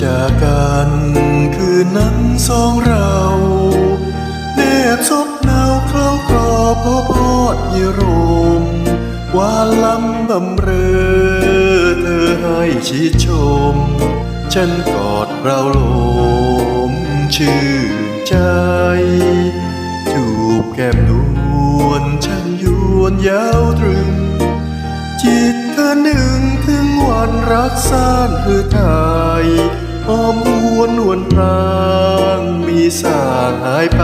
จากกันคืนนั้นสองเราแนบซบหนาวเคล้ากรอพอพอดเยรมหวานล้ำบำเรอเธอให้ชิดชม ฉันกอดเราลมชื่นใจจูบแก้มนวลฉันยวนยาวตรึง จิตเธอหนึ่งถึงวันรักสานหรือไทย หอมหวนนวลพรางมีสางหายไป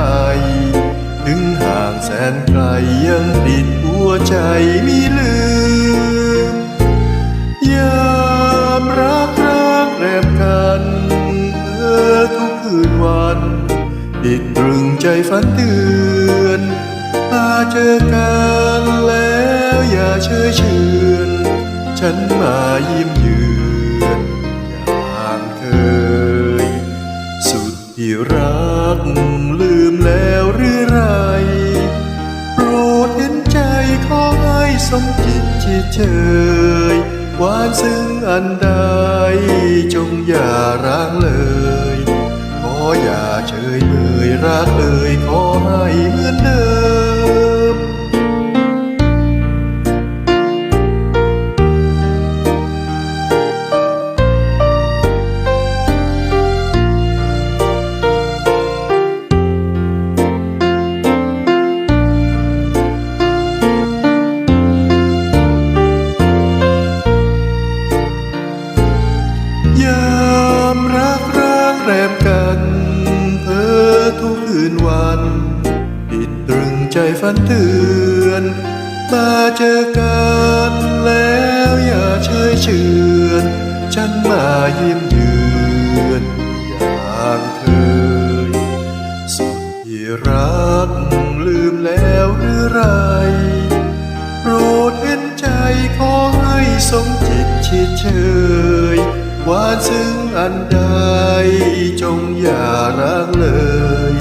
ถึงห่างแสนไกลยังติดหัวใจมีลืมยามรักรักแรมกันเธอทุกคืนวันติดตรึงใจฝันเตือนมาเจอกันแล้วอย่าเชยเชือนฉันมายิ้มยืน ให้สมจิตจิตเชยหวานซึ้งอันใดจ ร้างแรมกันเธอทุกคืนวันติดตรึงใจฝันเตือน มาเจอกันแล้วอย่าเชยเชือนฉันมายิ้มเยือนอย่างเคยสุดที่รักลืมแล้วหรือไรโปรดเห็นใจขอให้สมจิตชิดเชยหวานซึ้ง อันใดจงอย่าร้างเลย